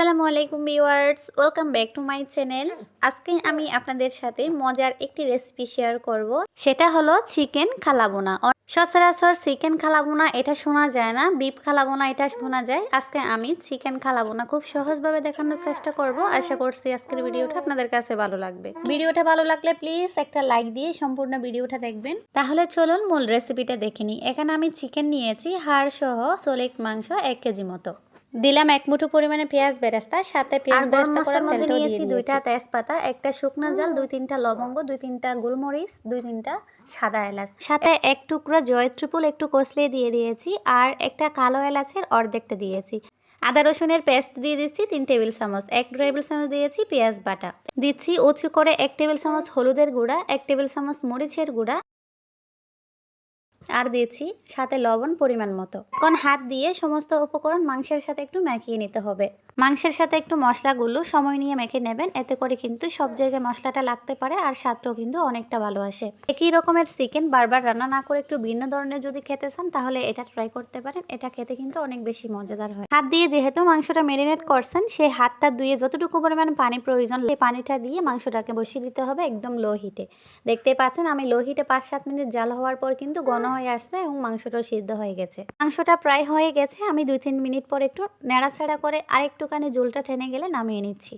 আসসালামু আলাইকুম viewers, welcome back to my channel. আজকে আমি আপনাদের সাথে মজার একটি রেসিপি শেয়ার করব। সেটা হলো চিকেন খালাবোনা। সচরাচর চিকেন খালাবোনা এটা শোনা যায় না, বিফ খালাবোনা এটা শোনা যায়। আজকে আমি চিকেন খালাবোনা খুব সহজভাবে দেখানোর চেষ্টা করব। আশা করছি আজকের ভিডিওটা আপনাদের কাছে ভালো লাগবে। ভিডিওটা ভালো লাগলে প্লিজ একটা লাইক দিয়ে সম্পূর্ণ ভিডিওটা দেখবেন। তাহলে চলুন মূল রেসিপিটা দেখে নিই। এখানে আমি চিকেন নিয়েছি হাড় সহ সোলেক মাংস এক কেজি মতো। দিলাম এক মুঠো পরিমাণে পেঁয়াজ বেরেস্তা সাথে পেঁয়াজ বেরেস্তা করে তেলটা দিয়েছি। দুইটা তেজপাতা একটা শুকনো জাল দুই তিনটা লবঙ্গ দুই তিনটা গোলমরিচ দুই তিনটা সাদা এলাচ। সাথে এক টুকরো জয়ত্রিপুল একটু কষলে দিয়ে দিয়েছি আর একটা কালো এলাচের অর্ধেকটা দিয়েছি। আদা রসুনের পেস্ট দিয়ে দিচ্ছি তিন টেবিল চামচ এক টেবিল চামচ দিয়েছি পেঁয়াজ বাটা। দিচ্ছি উঁচু করে এক টেবিল চামচ হলুদের গুঁড়া এক টেবিল চামচ মরিচের গুঁড়া আর দিয়েছি সাথে লবণ, পরিমাণ মতো। এখন হাত দিয়ে সমস্ত উপকরণ মাংসের সাথে একটু মাখিয়ে নিতে হবে। মাংসের সাথে একটু মশলাগুলো সময় নিয়ে মেখে নেবেন। এতে করে কিন্তু সব জায়গায় মশলাটা লাগতে পারে আর স্বাদটাও কিন্তু অনেকটা ভালো আসে। একই রকমের চিকেন বারবার রান্না না করে একটু ভিন্ন ধরনের যদি খেতে চান, তাহলে এটা ট্রাই করতে পারেন। এটা খেতে কিন্তু অনেক বেশি মজাদার হয়। হাত দিয়ে যেহেতু মাংসটা মেরিনেট করছেন সেই হাতটা ধুয়ে যতটুকু পরিমাণ পানি প্রয়োজন সেই পানিটা দিয়ে মাংসটাকে বসিয়ে দিতে হবে একদম লো হিটে দেখতে পাচ্ছেন আমি লো হিটে পাঁচ সাত মিনিট জাল হওয়ার পর কিন্তু ঘন হয়ে আসছে এবং মাংসটাও সিদ্ধ হয়ে গেছে। মাংসটা প্রায় হয়ে গেছে, আমি দুই তিন মিনিট পর একটু নাড়াচাড়া করে আরেকটুখানি জলটা টেনে গেলে নামিয়ে নিচ্ছি।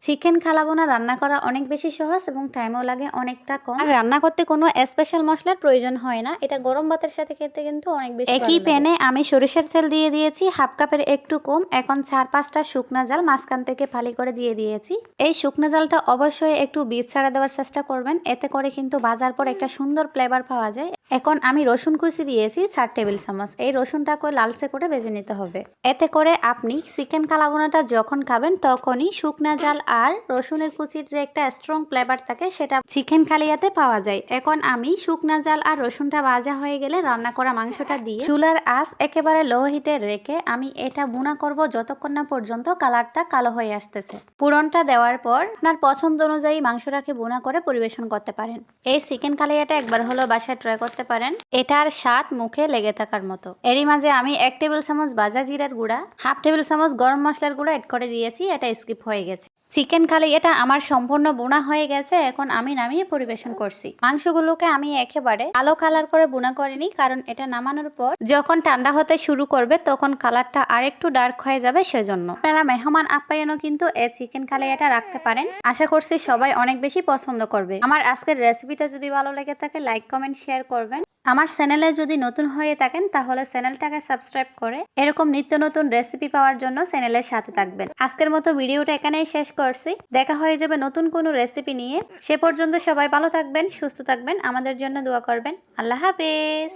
চিকেন খালাবোনা রান্না করা অনেক বেশি সহজ এবং টাইমও লাগে অনেকটা কম। আর রান্না করতে কোনো স্পেশাল মশলার প্রয়োজন হয় না। এটা গরম ভাতের সাথে খেতে কিন্তু অনেক বেশি একই প্যানে আমি সরিষার তেল দিয়ে দিয়েছি হাফ কাপের একটু কম। এখন চার পাঁচটা শুকনো জাল মাঝখান থেকে ফালি করে দিয়ে দিয়েছি। এই শুকনো জালটা অবশ্যই একটু বীজ ছাড়া দেওয়ার চেষ্টা করবেন। এতে করে কিন্তু বাজার পর একটা সুন্দর ফ্লেভার পাওয়া যায়। এখন আমি রসুন কুচি দিয়েছি চার টেবিল চামচ। এই রসুনটাকে লালচে করে বেজে নিতে হবে। এতে করে আপনি চিকেন কালাবোনাটা যখন খাবেন, তখনই শুকনা জাল আর রসুনের কুচির যে একটা স্ট্রং ফ্লেভার থাকে, সেটা চিকেন খালিয়াতে পাওয়া যায়। এখন আমি শুকনা জাল আর রসুনটা ভাজা হয়ে গেলে রান্না করা মাংসটা দিয়ে চুলার আঁচ একেবারে লো হিটে রেখে আমি এটা বুনা করব যতক্ষণ না পর্যন্ত কালারটা কালো হয়ে আসতেছে। পুরনটা দেওয়ার পর আপনার পছন্দ অনুযায়ী মাংসটাকে বুনা করে পরিবেশন করতে পারেন। এই চিকেন কালিয়াটা একবার হলো বাসায় ট্রাই করতে পারেন। এটার স্বাদ মুখে লেগে থাকার মতো। এরই মাঝে আমি এক টেবিল চামচ বাজা জিরার গুঁড়া, হাফ টেবিল চামচ গরম মশলার গুঁড়া এড করে দিয়েছি, এটা স্কিপ হয়ে গেছে। চিকেন খালি, এটা আমার সম্পূর্ণ বোনা হয়ে গেছে, এখন আমি নামিয়ে পরিবেশন করছি। মাংসগুলোকে আমি একেবারে কালো কালার করে বোনা করিনি, কারণ এটা নামানোর পর যখন ঠান্ডা হতে শুরু করবে, তখন কালারটা আরেকটু ডার্ক হয়ে যাবে সেজন্য। আপনারা মেহমান আপ্যায়নও কিন্তু এই চিকেন খালি এটা রাখতে পারেন। আশা করছি সবাই অনেক বেশি পছন্দ করবে। আমার আজকের রেসিপিটা যদি ভালো লেগে থাকে লাইক কমেন্ট শেয়ার করবেন। আমার চ্যানেলে যদি নতুন হয়ে থাকেন, তাহলে চ্যানেলটাকে সাবস্ক্রাইব করে এরকম নিত্য নতুন রেসিপি পাওয়ার জন্য চ্যানেলের সাথে থাকবেন। আজকের মতো ভিডিওটা এখানেই শেষ করছি। দেখা হয়ে যাবে নতুন কোনো রেসিপি নিয়ে। সে পর্যন্ত সবাই ভালো থাকবেন, সুস্থ থাকবেন, আমাদের জন্য দোয়া করবেন। আল্লাহ হাফেজ।